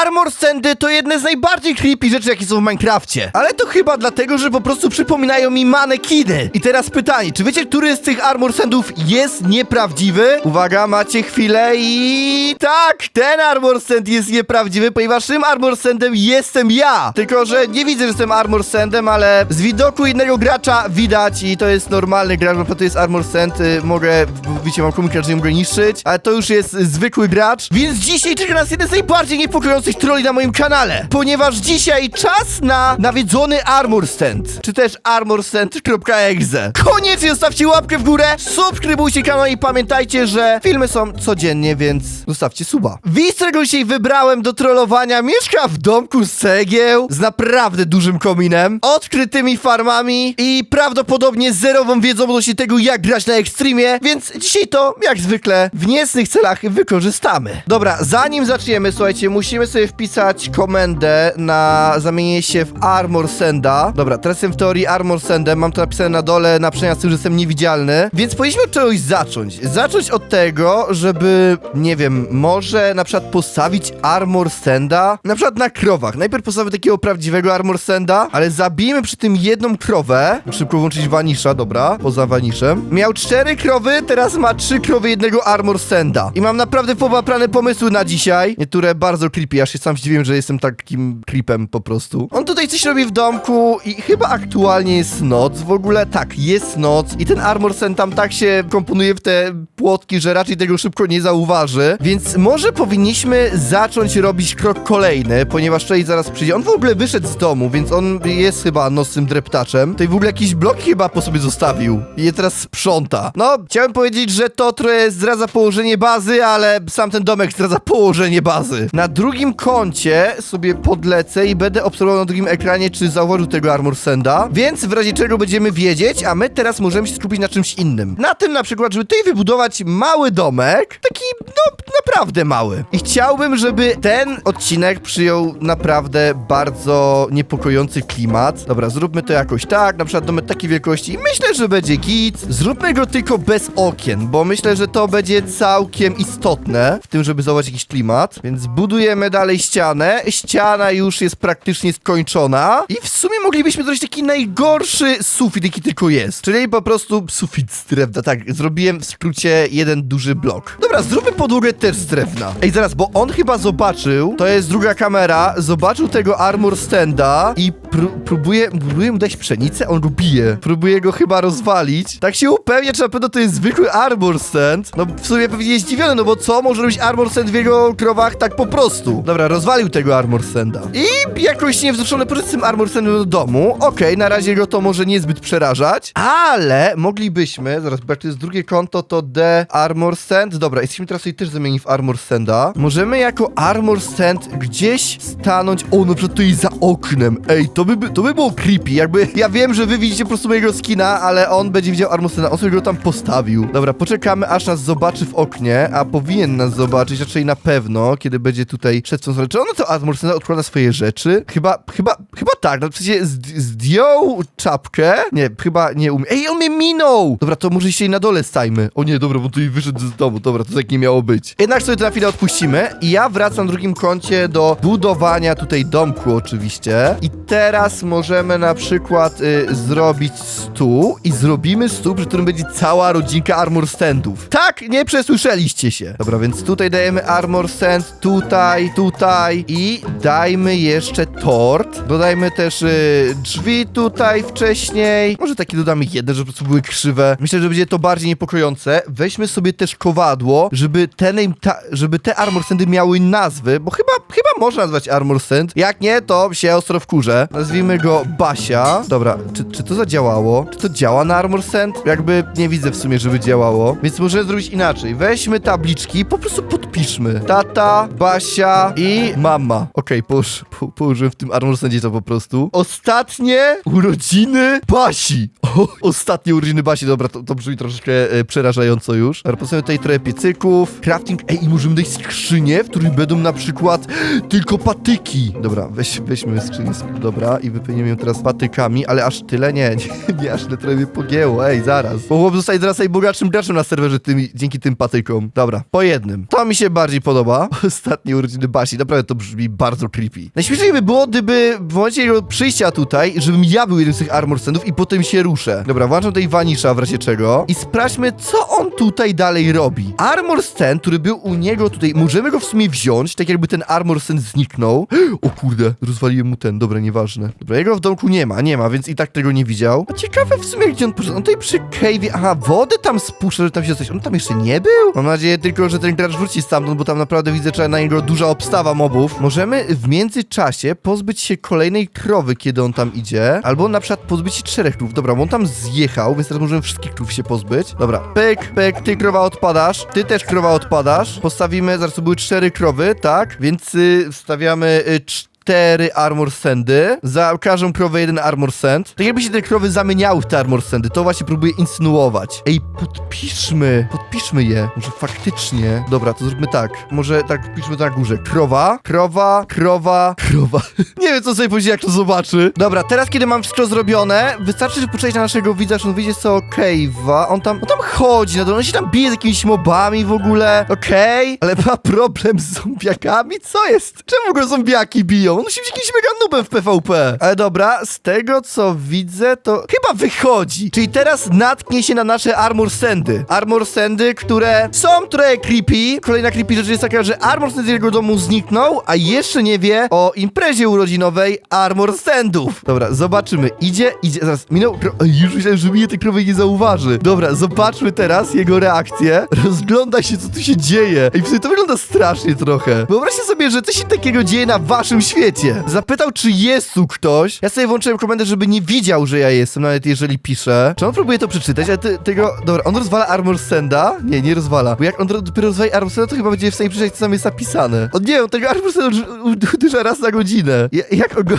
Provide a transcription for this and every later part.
armor standy to jedne z najbardziej creepy rzeczy, jakie są w Minecrafcie. Ale to chyba dlatego, że po prostu przypominają mi manekiny. I teraz pytanie, czy wiecie, który z tych armor standów jest nieprawdziwy? Uwaga, macie chwilę i... Tak, ten armor stand jest nieprawdziwy, ponieważ tym armor standem jestem ja. Tylko, że nie widzę, że jestem armor standem, ale z widoku innego gracza widać i to jest normalny gracz, bo to jest armor stand. Y, mogę, wiecie, mam komunikat, że nie mogę niszczyć, ale to już jest zwykły gracz. Więc dzisiaj czeka nas jeden z najbardziej niepokojących trolli na moim kanale, ponieważ dzisiaj czas na nawiedzony armor stand, czy też armorstand.exe. Koniecznie zostawcie łapkę w górę, subskrybujcie kanał i pamiętajcie, że filmy są codziennie, więc zostawcie suba. Widz, dzisiaj wybrałem do trollowania, mieszka w domku z cegieł, z naprawdę dużym kominem, odkrytymi farmami i prawdopodobnie zerową wiedzą odnośnie tego, jak grać na ekstremie, więc dzisiaj to, jak zwykle, w niecnych celach wykorzystamy. Dobra, zanim zaczniemy, słuchajcie, musimy sobie wpisać komendę na zamienienie się w Armor Senda. Dobra, teraz jestem w teorii Armor Sendem, mam to napisane na dole, na przykład z tym, że jestem niewidzialny, więc powinniśmy od czegoś zacząć. Zacząć od tego, żeby, nie wiem, może na przykład postawić Armor Senda, na przykład na krowach. Najpierw postawimy takiego prawdziwego Armor Senda, ale zabijmy przy tym jedną krowę. Szybko włączyć Vanisha, dobra, poza Vanishem. Miał cztery krowy, teraz ma trzy krowy jednego Armor Senda. I mam naprawdę pobaprane pomysły na dzisiaj, niektóre bardzo creepy, aż się sam zdziwiłem, że jestem takim creepem po prostu. On tutaj coś robi w domku i chyba aktualnie jest noc w ogóle. Tak, jest noc i ten Armor Send tam tak się komponuje w te płotki, że raczej tego szybko nie zauważy. Więc może powinniśmy zacząć robić krok kolejny, ponieważ tutaj zaraz przyjdzie. On w ogóle wyszedł z domu, więc on jest chyba nocnym dreptaczem. Tutaj w ogóle jakiś blok chyba po sobie zostawił i je teraz sprząta. No, chciałem powiedzieć, że to trochę zdradza położenie bazy, ale sam ten domek zdradza położenie bazy. Na drugim koncie sobie podlecę i będę obserwował na drugim ekranie, czy zauważył tego Armor Senda, więc w razie czego będziemy wiedzieć, a my teraz możemy się skupić na czymś innym. Na tym na przykład, żeby tutaj wybudować mały domek, taki, no, naprawdę mały. I chciałbym, żeby ten odcinek przyjął naprawdę bardzo niepokojący klimat. Dobra, zróbmy to jakoś tak, na przykład domek takiej wielkości i myślę, że będzie git. Zróbmy go tylko bez okien, bo myślę, że to będzie całkiem istotne w tym, żeby zauważyć jakiś klimat. Więc budujemy dalej ścianę. Ściana już jest praktycznie skończona i w sumie moglibyśmy zrobić taki najgorszy sufit, jaki tylko jest. Czyli po prostu sufit z drewna. Tak, zrobiłem w skrócie jeden duży blok. Dobra, zróbmy podłogę też z drewna. Ej, zaraz, bo on chyba zobaczył, to jest druga kamera, zobaczył tego armor standa i pró próbuje, próbuje mu dać pszenicę, on go bije. Próbuje go chyba rozwalić. Tak się upewnia, czy na pewno to jest zwykły armor stand. No w sumie pewnie jest zdziwiony, no bo co może robić armor stand w jego krowach tak po prostu? Dobra, rozwalił tego armor standa. I jakoś niewzruszony z tym armor standem do domu. Okej, na razie go to może niezbyt przerażać, ale moglibyśmy, zaraz, bo jak to jest drugie konto, to The Armor Stand. Dobra, jesteśmy teraz tutaj też zamieni w Armor Standa. Możemy jako Armor Stand gdzieś stanąć, o, na przykład tutaj za oknem. Ej, to by, to by było creepy, jakby, ja wiem, że wy widzicie po prostu mojego skina, ale on będzie widział Armor Standa, on sobie go tam postawił. Dobra, poczekamy, aż nas zobaczy w oknie, a powinien nas zobaczyć, raczej na pewno, kiedy będzie tutaj przed tą Czy on na to Armor Standa odkłada swoje rzeczy? Chyba, chyba, chyba tak, no zd- zdjął czapkę, nie, chyba nie umie. Ej, on mnie minął! Dobra, to może się na dole stajmy. O nie, dobra, bo tu wyszedł z domu, dobra, to tak nie miało być. Jednak sobie to na chwilę odpuścimy i ja wracam w drugim kącie do budowania tutaj domku oczywiście. I teraz możemy na przykład y, zrobić stół i zrobimy stół, przy którym będzie cała rodzinka armor standów. Tak, nie przesłyszeliście się. Dobra, więc tutaj dajemy armor stand, tutaj, tutaj i dajmy jeszcze tort. Dodajmy też y, drzwi tutaj wcześniej. Może takie dodamy jedne, żeby po prostu były krzywe. Myślę, że będzie to bardziej niepokojące. Weźmy sobie też kowadło, żeby te, name ta, żeby te armor standy miały nazwy, bo chyba, chyba można nazwać armor stand. Jak nie, to się ostro wkurzę. Nazwijmy go Basia. Dobra, czy, czy to zadziałało? Czy to działa na armor stand? Jakby nie widzę w sumie, żeby działało. Więc możemy zrobić inaczej. Weźmy tabliczki, po prostu podpiszmy. Tata, Basia i mama. Okej, posz, po, położyłem w tym armor sandzie to po prostu. Ostatnie urodziny Basi. O, ostatnie urodziny Basi, dobra, to, to brzmi troszeczkę e, przerażająco już. Dobra, postawimy tutaj trochę piecyków, crafting, ej, i możemy dać skrzynie, w których będą na przykład tylko patyki. Dobra, weź, weźmy skrzynię, z- dobra, i wypełnimy ją teraz patykami, ale aż tyle nie, nie, nie aż tyle trochę mnie pogięło, ej, zaraz. Bo chłop zostaje zaraz najbogatszym graczem na serwerze tymi, dzięki tym patykom. Dobra, po jednym. To mi się bardziej podoba. Ostatnie urodziny Basi, naprawdę to brzmi bardzo creepy. Najśmieszniej by było, gdyby w momencie jego przyjścia tutaj, żebym ja był jednym z tych armor standów i potem się ruszę. Dobra, włączam tutaj Vanisha w razie czego i sprawdźmy, co on tutaj dalej robi. Armor stand, który był u niego tutaj, możemy go w sumie wziąć, tak jakby ten armor stand zniknął. O kurde, rozwaliłem mu ten, dobra, nieważne. Dobra, jego w domku nie ma, nie ma, więc i tak tego nie widział. A ciekawe w sumie, gdzie on poszedł. On tutaj przy cave'ie, aha, wodę tam spuszcza, że tam się coś, on tam jeszcze nie był? Mam nadzieję tylko, że ten gracz wróci stamtąd, bo tam naprawdę widzę, że na niego duża obstawa mobów. Możemy w międzyczasie pozbyć się kolejnej krowy, kiedy on tam idzie, albo na przykład pozbyć się czterech krów. Dobra, bo on tam zjechał, więc teraz możemy wszystkich krów się pozbyć. Dobra, pyk, pyk, ty krowa odpadasz, ty też krowa odpadasz. Postawimy, zaraz to były cztery krowy, tak? Więc y, wstawiamy y, cztery armor sandy. Za każdą krowę jeden armor sand. Tak jakby się te krowy zamieniały w te armor sandy. To właśnie próbuję insynuować. Ej, podpiszmy. Podpiszmy je. Może faktycznie. Dobra, to zróbmy tak. Może tak piszmy to na górze. Krowa, krowa, krowa, krowa. Nie wiem, co sobie powiedzieć, jak to zobaczy. Dobra, teraz kiedy mam wszystko zrobione, wystarczy, że poczekać na naszego widza, że on wyjdzie z cave'a. On tam, on tam chodzi na dole, on się tam bije z jakimiś mobami w ogóle. Okej, ale ma problem z zombiakami? Co jest? Czemu go zombiaki biją? On musi być jakimś mega nubem w PvP. Ale dobra, z tego co widzę, to chyba wychodzi. Czyli teraz natknie się na nasze armor sandy. Armor sandy, które są trochę creepy. Kolejna creepy rzecz jest taka, że armor sand z jego domu zniknął, a jeszcze nie wie o imprezie urodzinowej armor sandów. Dobra, zobaczymy. Idzie, idzie, zaraz minął. Kro... Już myślałem, że mnie tej krowy nie zauważy. Dobra, zobaczmy teraz jego reakcję. Rozgląda się, co tu się dzieje. Ej, w sumie to wygląda strasznie trochę. Wyobraźcie sobie, że coś się takiego dzieje na waszym świecie. Zapytał, czy jest tu ktoś. Ja sobie włączyłem komendę, żeby nie widział, że ja jestem, nawet jeżeli piszę. Czy on próbuje to przeczytać, ale ty, tego... Dobra, on rozwala armor senda? Nie, nie rozwala. Bo jak on ro- dopiero rozwali armor senda, to chyba będzie w stanie przeczytać, co tam jest napisane. On nie, on tego armor senda uderza raz na godzinę. Ja, jak on go...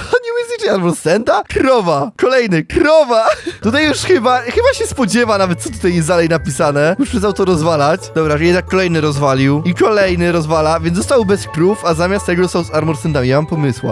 Zliczyć armor senda? Krowa. Kolejny. Krowa. Tutaj już chyba... Chyba się spodziewa nawet, co tutaj jest dalej napisane. Już przestał to rozwalać. Dobra, jednak kolejny rozwalił. I kolejny rozwala, więc został bez krów, a zamiast tego został z armor sendami. Ja mam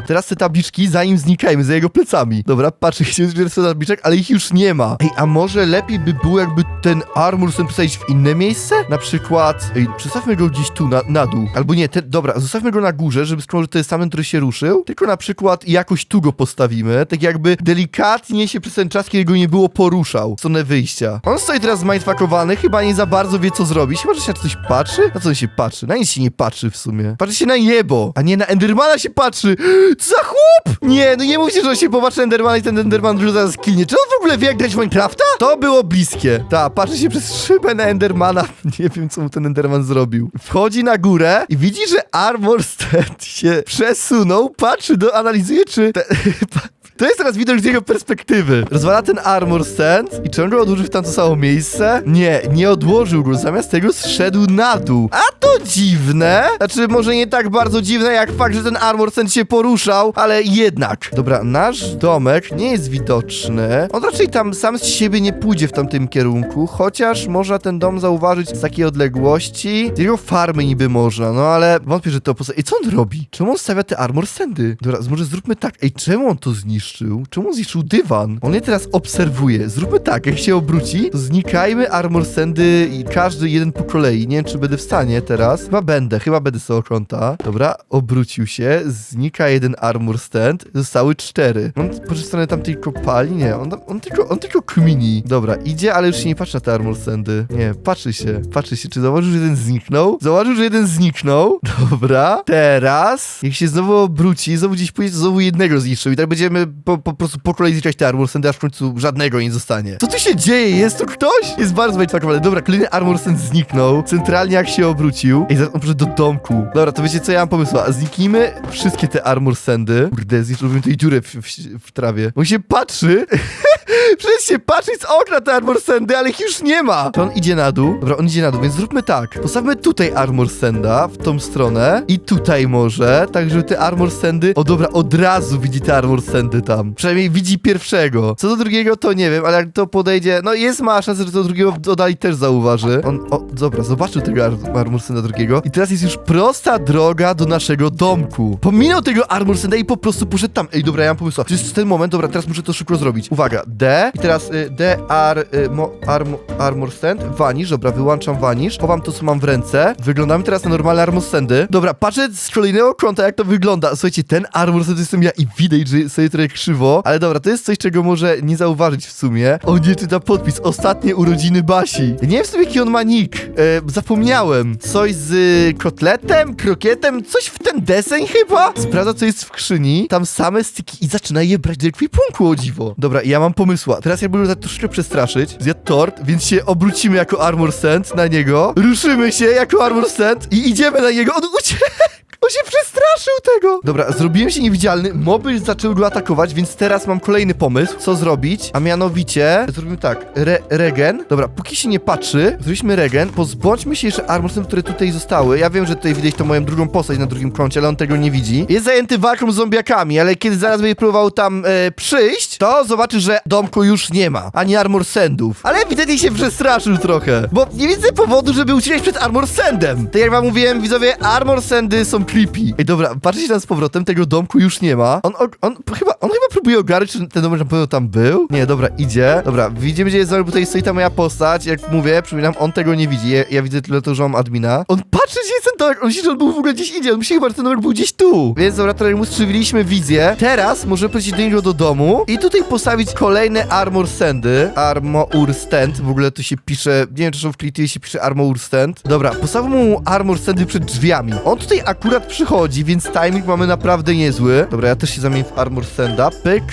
Teraz te tabliczki za nim znikają, za jego plecami. Dobra, patrzę, chciałem zbierać tabliczek, ale ich już nie ma. Ej, a może lepiej by było, jakby ten armor send przestawić w inne miejsce? Na przykład... Ej, przestawmy go gdzieś tu, na, na dół. Albo nie, te, dobra, zostawmy go na górze, żeby skoro to jest sam, który się ruszył. Tylko na przykład jakoś tu go postawimy, tak jakby delikatnie się przez ten czas, kiedy go nie było, poruszał w stronę wyjścia. On stoi teraz zmindfuckowany, chyba nie za bardzo wie, co zrobić. Chyba, że się na coś patrzy? Na co on się patrzy? Na nic się nie patrzy w sumie. Patrzy się na niebo, a nie na Endermana się patrzy. Co za chłop! Nie, no nie mówcie, że on się popatrzy na Endermana i ten Enderman już zaraz kilnie. Czy on w ogóle wie, jak grać w Minecrafta? To było bliskie. Ta, patrzy się przez szybę na Endermana. Nie wiem, co mu ten Enderman zrobił. Wchodzi na górę i widzi, że Armor Stand się przesunął, patrzy, do, analizuje, czy... Te, To jest teraz widok z jego perspektywy. Rozwala ten armor stand i czy on go odłożył w tamto samo miejsce? Nie, nie odłożył go, zamiast tego zszedł na dół. A to dziwne. Znaczy, może nie tak bardzo dziwne, jak fakt, że ten armor stand się poruszał, ale jednak. Dobra, nasz domek nie jest widoczny. On raczej tam sam z siebie nie pójdzie w tamtym kierunku, chociaż można ten dom zauważyć z takiej odległości. Z jego farmy niby można, no ale wątpię, że to poza... Ej, co on robi? Czemu on stawia te armor standy? Dobra, może zróbmy tak. Ej, czemu on to zniszczył? Czemu on zniszczył dywan? On je teraz obserwuje. Zróbmy tak, jak się obróci, to znikajmy armor sandy i każdy jeden po kolei. Nie wiem, czy będę w stanie teraz. Chyba będę, chyba będę z tego kąta. Dobra, obrócił się, znika jeden armor stand, zostały cztery. On po stronę tamtej kopali? Nie, on, on tylko, on tylko kmini. Dobra, idzie, ale już się nie patrzy na te armor sandy. Nie, patrzy się, patrzy się, czy zauważył, że jeden zniknął? Zauważył, że jeden zniknął. Dobra, teraz, jak się znowu obróci, znowu gdzieś pójdzie, znowu jednego zniszczył i tak będziemy po, po prostu po kolei zliczać te armor sandy, aż w końcu żadnego nie zostanie. Co tu się dzieje? Jest to ktoś? Jest bardzo mindfuckowany. Dobra, kolejny armor sand zniknął, centralnie jak się obrócił. Ej, zaraz on przyszedł do domku. Dobra, to wiecie co, ja mam pomysł. A zniknijmy wszystkie te armor sandy. Kurde, zrobimy tej dziurę w, w, w trawie. On się patrzy Przecież się patrzy z okna te armor sandy, ale ich już nie ma. To on idzie na dół. Dobra, on idzie na dół, więc zróbmy tak. Postawmy tutaj armor sanda w tą stronę i tutaj może, tak żeby te armor sandy... O dobra, od razu widzi te armor sandy tam. Przynajmniej widzi pierwszego. Co do drugiego to nie wiem, ale jak to podejdzie... No jest mała szansa, że to drugiego dodali też zauważy. On, o, dobra, zobaczył tego ar armor sanda drugiego i teraz jest już prosta droga do naszego domku. Pominął tego armor sanda i po prostu poszedł tam. Ej, dobra, ja mam pomysł. To jest ten moment, dobra, teraz muszę to szybko zrobić. Uwaga, D i teraz y, D, ar, y, mo, armo, armor stand, vanish, dobra, wyłączam vanish, chowam to, co mam w ręce. Wyglądamy teraz na normalne armor standy. Dobra, patrzę z kolejnego kąta, jak to wygląda. Słuchajcie, ten armor stand jestem ja i widać, że sobie trochę krzywo, ale dobra, to jest coś, czego może nie zauważyć w sumie. O nie, czyta podpis, ostatnie urodziny Basi. Nie wiem w jaki on ma nick, e, zapomniałem. Coś z y, kotletem, krokietem, coś w ten deseń chyba? Sprawdza, co jest w krzyni, tam same styki i zaczyna je brać do ekwipunku, o dziwo. Dobra, ja mam Teraz jakby go tak troszkę przestraszyć. Zjadł tort, więc się obrócimy jako armor stand na niego. Ruszymy się jako armor stand i idziemy na niego. On uciekł! On się przestraszył tego! Dobra, zrobiłem się niewidzialny, moby zaczęły go atakować, więc teraz mam kolejny pomysł, co zrobić, a mianowicie zrobimy tak, re, regen. Dobra, póki się nie patrzy, zrobiliśmy regen, pozbądźmy się jeszcze armorsem, które tutaj zostały. Ja wiem, że tutaj widać to moją drugą postać na drugim kącie, ale on tego nie widzi. Jest zajęty walką z zombiakami, ale kiedy zaraz będzie próbował tam e, przyjść, to zobaczy, że domku już nie ma, ani armor sendów. Ale ewidentnie się przestraszył trochę, bo nie widzę powodu, żeby uciekać przed armor sendem. Tak jak wam mówiłem, widzowie, armor sendy są creepy. Ej, dobra, patrzcie tam z powrotem, tego domku już nie ma. On, on, on chyba, on chyba próbuje ogarnąć, czy ten dom na pewno tam był. Nie, dobra, idzie. Dobra, widzimy, gdzie jest zombie, bo tutaj stoi ta moja postać. Jak mówię, przypominam, on tego nie widzi. Ja, ja widzę tyle to, że mam admina. On patrzy, gdzie jest ten domek. On myśli, że on był w ogóle gdzieś indziej. On myśli chyba, że ten domek był gdzieś tu. Więc dobra, trochę mu skrzywiliśmy wizję. Teraz możemy pójść do niego do domu i tutaj postawić kolejne armor standy. Armor stand. W ogóle to się pisze, nie wiem, czy to w się pisze armor stand. Dobra, postawmy mu armor standy przed drzwiami. On tutaj akurat przychodzi, więc timing mamy naprawdę niezły. Dobra, ja też się zamienię w armor standa. Pyk.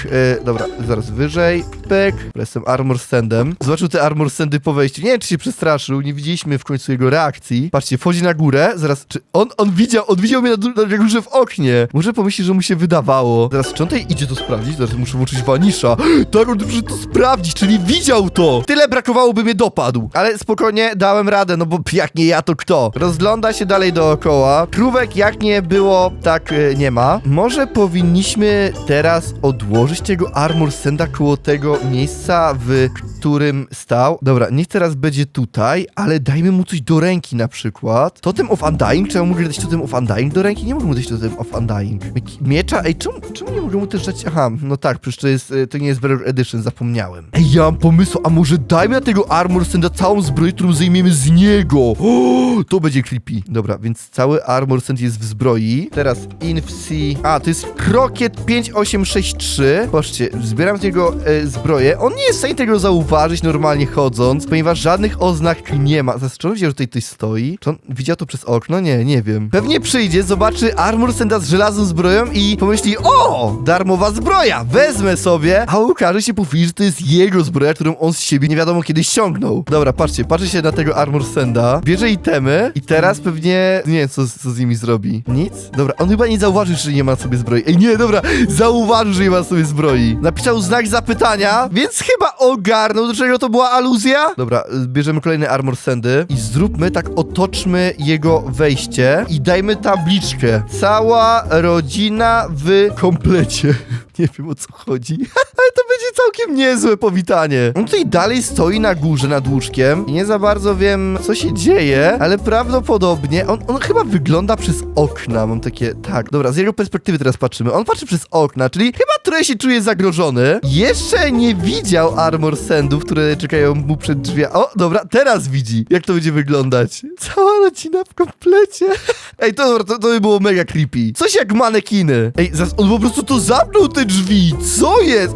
E, dobra, zaraz wyżej. Pyk. Dobra, jestem armor standem. Zobaczył te armor standy po wejściu. Nie wiem, czy się przestraszył. Nie widzieliśmy w końcu jego reakcji. Patrzcie, wchodzi na górę. Zaraz, czy on, on widział, on widział mnie na, na górze w oknie. Może pomyśli, że mu się wydawało. Zaraz, czy on tutaj idzie to sprawdzić? Zaraz muszę włączyć Vanisha. Tak, on muszę to sprawdzić, czyli widział to. Tyle brakowało, by mnie dopadł. Ale spokojnie, dałem radę, no bo jak nie ja, to kto? Rozgląda się dalej dookoła. Krówek jak nie było, tak e, nie ma. Może powinniśmy teraz odłożyć tego armor senda koło tego miejsca, w którym stał. Dobra, niech teraz będzie tutaj, ale dajmy mu coś do ręki na przykład. Totem of Undying? Czy mogę dać Totem of Undying do ręki? Nie mogę mu dać Totem of Undying. Miecza? Ej, czemu, czemu nie mogę mu też dać? Aha, no tak, przecież to jest, e, to nie jest Better Edition, zapomniałem. Ej, ja mam pomysł, a może dajmy na tego armor senda całą zbroję, którą zajmiemy z niego. O, to będzie creepy. Dobra, więc cały armor send jest w zbroi. Teraz Inf C. A, to jest Krokiet 5863. Patrzcie, zbieram z niego e, zbroję. On nie jest w stanie tego zauważyć normalnie chodząc, ponieważ żadnych oznak nie ma. Zastanów się, że tutaj ktoś stoi. Czy on widział to przez okno? Nie, nie wiem. Pewnie przyjdzie, zobaczy armor senda z żelazną zbroją i pomyśli, o, darmowa zbroja, wezmę sobie. A okaże się po chwili, że to jest jego zbroja, którą on z siebie nie wiadomo kiedy ściągnął. Dobra, patrzcie, patrzy się na tego armor senda, bierze itemy i teraz pewnie, nie wiem, co, co z nimi zrobi. Nic? Dobra, on chyba nie zauważył, że nie ma sobie zbroi. Ej, nie, dobra, zauważył, że nie ma sobie zbroi. Napisał znak zapytania, więc chyba ogarnął, do czego to była aluzja. Dobra, bierzemy kolejne armor sandy i zróbmy tak, otoczmy jego wejście i dajmy tabliczkę. Cała rodzina w komplecie. Nie wiem o co chodzi, ale to będzie całkiem niezłe powitanie. On tutaj dalej stoi na górze nad łóżkiem nie za bardzo wiem, co się dzieje, ale prawdopodobnie on, on chyba wygląda przez okna. Mam takie, tak, dobra, z jego perspektywy teraz patrzymy. On patrzy przez okna, czyli chyba trochę się czuje zagrożony. Jeszcze nie widział armor sendów, które czekają mu przed drzwiami. O, dobra, teraz widzi, jak to będzie wyglądać. Cała rodzina w komplecie. Ej, to, to, to by było mega creepy. Coś jak manekiny. Ej, zaraz, on po prostu to zamknął drzwi. Co jest?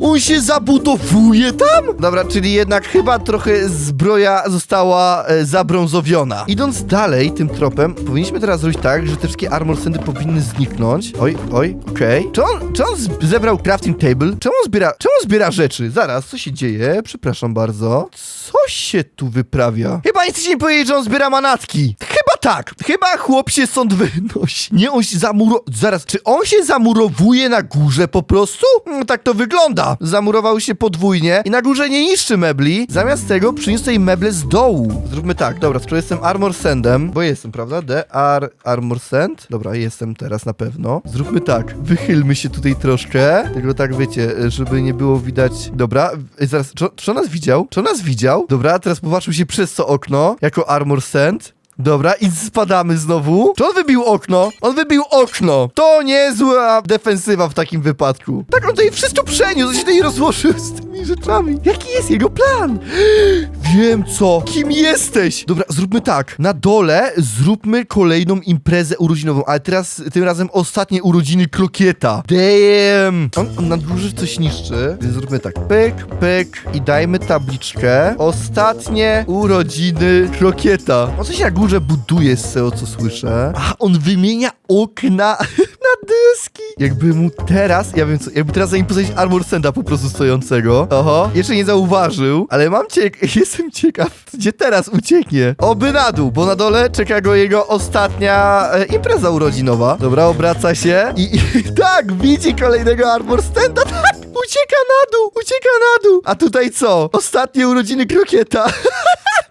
On się zabudowuje tam? Dobra, czyli jednak chyba trochę zbroja została e, zabrązowiona. Idąc dalej tym tropem, powinniśmy teraz zrobić tak, że te wszystkie armor sandy powinny zniknąć. Oj, oj, okej. Czy on, czy on zebrał crafting table? Czemu zbiera, czemu zbiera rzeczy? Zaraz, co się dzieje? Przepraszam bardzo. Co się tu wyprawia? Chyba nie chcecie mi powiedzieć, że on zbiera manatki. Chyba tak, chyba chłop się stąd wynosi. Nie, on się zamuro... Zaraz, czy on się zamurowuje na górze po prostu? No, tak to wygląda. Zamurował się podwójnie i na górze nie niszczy mebli. Zamiast tego przyniósł tej meble z dołu. Zróbmy tak, dobra, skoro jestem Armor Sandem, bo jestem, prawda? D, R, Armor Sand. Dobra, jestem teraz na pewno. Zróbmy tak, wychylmy się tutaj troszkę, tylko tak wiecie, żeby nie było widać... Dobra, zaraz, czy, on nas widział? Czy on nas widział? Dobra, teraz popatrzył się przez to okno, jako Armor Sand. Dobra, i spadamy znowu. Czy on wybił okno? On wybił okno. To niezła defensywa w takim wypadku. Tak, on tutaj wszystko przeniósł, się tutaj rozłożył z tymi rzeczami. Jaki jest jego plan? Wiem co. Kim jesteś? Dobra, zróbmy tak. Na dole zróbmy kolejną imprezę urodzinową, ale teraz, tym razem ostatnie urodziny Krokieta. Damn. On, on na górze coś niszczy, więc zróbmy tak. Pyk, pyk i dajmy tabliczkę. Ostatnie urodziny Krokieta. On coś na górze buduje z tego, co słyszę. A, on wymienia okna na dyski. Jakby mu teraz, ja wiem co, jakby teraz za nim posadzić Armor Senda po prostu stojącego. Oho, jeszcze nie zauważył, ale mam ciek jestem ciekaw, gdzie teraz ucieknie. Oby na dół, bo na dole czeka go jego ostatnia e, impreza urodzinowa. Dobra, obraca się i, i tak, widzi kolejnego Armor Stenda, tak, ucieka na dół, ucieka na dół. A tutaj co? Ostatnie urodziny Krokieta.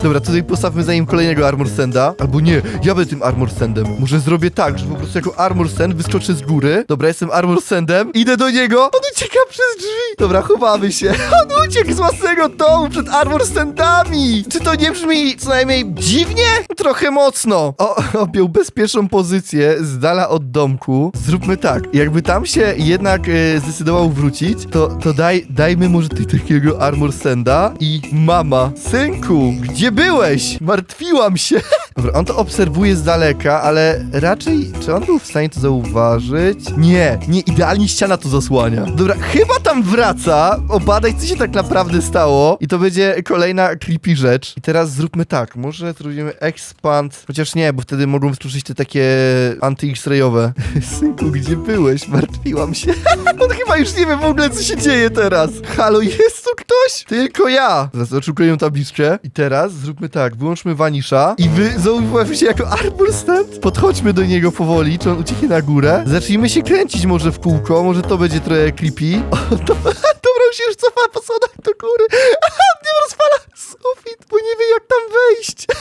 Dobra, tutaj postawmy za nim kolejnego Armor Standa. Albo nie, ja będę tym Armor Standem. Może zrobię tak, że po prostu jako Armor Stand wyskoczę z góry. Dobra, jestem Armor Standem. Idę do niego. On ucieka przez drzwi. Dobra, chowamy się. On uciekł z własnego domu przed Armor Standami. Czy to nie brzmi co najmniej dziwnie? Trochę mocno. O, objął bezpieczną pozycję z dala od domku. Zróbmy tak. Jakby tam się jednak e, zdecydował wrócić, to, to daj, dajmy może tutaj takiego Armor Standa i mama. Synku, gdzie byłeś? Martwiłam się. Dobra, on to obserwuje z daleka, ale raczej, czy on był w stanie to zauważyć? Nie, nie, idealnie ściana to zasłania. Dobra, chyba tam wraca, obadać co się tak naprawdę stało i to będzie kolejna creepy rzecz. I teraz zróbmy tak, może zrobimy expand, chociaż nie, bo wtedy mogą wskoczyć te takie anty-X-rayowe. Synku, gdzie byłeś? Martwiłam się. on chyba już nie wie w ogóle co się dzieje teraz. Halo, jest tu ktoś? Tylko ja. Zaraz oczekuję tabliczkę i teraz zróbmy tak, wyłączmy Vanisha i wy zauważycie się jako Arbor Stand. Podchodźmy do niego powoli, czy on ucieknie na górę. Zacznijmy się kręcić może w kółko, może to będzie trochę creepy. O, to, dobra, już już cofa po schodach do góry. Aha, nie rozwala sufit, bo nie wie jak tam wejść.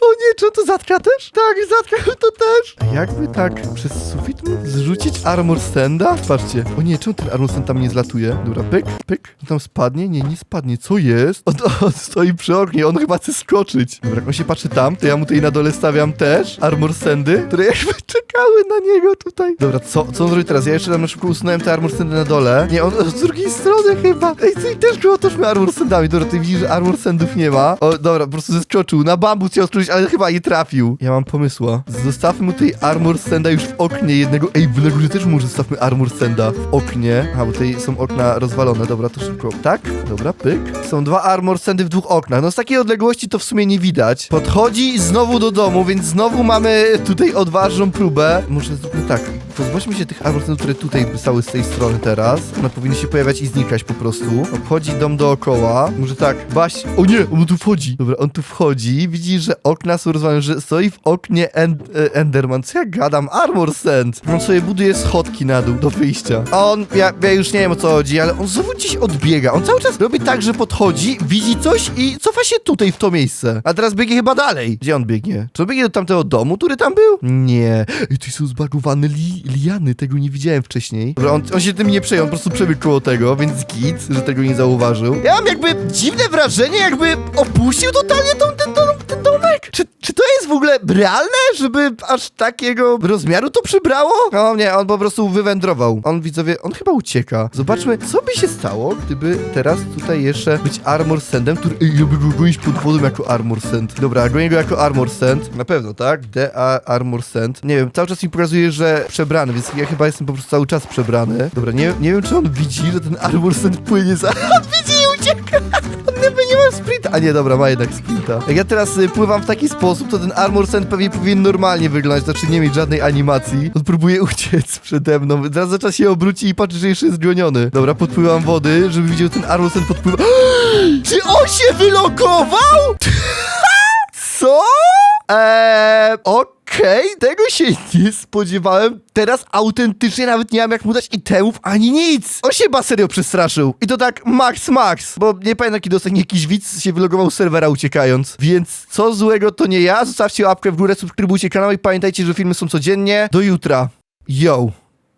O nie, czy on to zatka też? Tak, zatka to też. A jakby tak przez sufit zrzucić armor standa? Patrzcie. O nie, czemu ten armor stand tam nie zlatuje? Dobra, pyk, pyk. On tam spadnie? Nie, nie spadnie. Co jest? On, on stoi przy oknie, on chyba chce skoczyć. Dobra, jak on się patrzy tam, to ja mu tutaj na dole stawiam też armor standy, które jakby czekały na niego tutaj. Dobra, co, co on zrobi teraz? Ja jeszcze tam na szybko usunąłem te armor standy na dole. Nie, on z drugiej strony chyba. Ej, co i też go otoczmy armor standami. Dobra, ty widzisz, że armor standów nie ma. O, dobra, po prostu zeskoczył. Na bambus chciał skrócić, ale chyba nie trafił. Ja mam pomysła. Zostawmy mu tej armor standa już w oknie jednego. Ej, w górze też może zostawmy armor standa w oknie. A, bo tutaj są okna rozwalone. Dobra, to szybko. Tak? Dobra, pyk. Są dwa armor standy w dwóch oknach. No z takiej odległości to w sumie nie widać. Podchodzi znowu do domu, więc znowu mamy tutaj odważną próbę. Może zróbmy tak. Pozbądźmy się tych standów, które tutaj stały z tej strony teraz. One powinny się pojawiać i znikać po prostu. Obchodzi dom dookoła. Może tak. Baś. O nie, on tu wchodzi. Dobra, on tu wchodzi. Widzi, że okna są rozwalone, że stoi w oknie end, e, Enderman. Co ja gadam? Armor Sand. On sobie buduje schodki na dół do wyjścia. A on, ja, ja już nie wiem o co chodzi, ale on znowu gdzieś odbiega. On cały czas robi tak, że podchodzi, widzi coś i cofa się tutaj, w to miejsce. A teraz biegnie chyba dalej. Gdzie on biegnie? Czy on biegnie do tamtego domu, który tam był? Nie. I tu są zbagowane li, liany, tego nie widziałem wcześniej. Dobra, on, on się tym nie przejął, on po prostu przebiegł koło tego, więc git, że tego nie zauważył. Ja mam jakby dziwne wrażenie, jakby opuścił totalnie tą, ten, ten, domek. Czy, czy to jest w ogóle realne, żeby aż takiego rozmiaru to przybrało? No nie, on po prostu wywędrował. On, widzowie, on chyba ucieka. Zobaczmy, co by się stało, gdyby teraz tutaj jeszcze być Armor Sandem, który... Ej, ja by go gonić pod wodą jako Armor Sand. Dobra, gonię go jako Armor Sand. Na pewno, tak? D-A Armor Sand. Nie wiem, cały czas mi pokazuje, że przebrany, więc ja chyba jestem po prostu cały czas przebrany. Dobra, nie, nie wiem, czy on widzi, że ten Armor Sand płynie za... Widzi ucieka! On niby nie ma sprinta. A nie, dobra, ma jednak sprinta. Jak ja teraz y, pływam w taki sposób, to ten Armor Sand pewnie powinien normalnie wyglądać, znaczy nie mieć żadnej animacji. On próbuje uciec przede mną. Teraz za czas się obróci i patrzy, że jeszcze jest goniony. Dobra, podpływam wody, żeby widział ten Armor Sand podpływa. Czy on się wylogował? Co? Eee, ok. Okej, tego się nie spodziewałem. Teraz autentycznie nawet nie mam jak mu dać itemów ani nic. On się chyba serio przestraszył. I to tak max max, bo nie pamiętam kiedy ostatnio jakiś widz się wylogował z serwera uciekając. Więc co złego to nie ja. Zostawcie łapkę w górę, subskrybujcie kanał i pamiętajcie, że filmy są codziennie. Do jutra. Yo.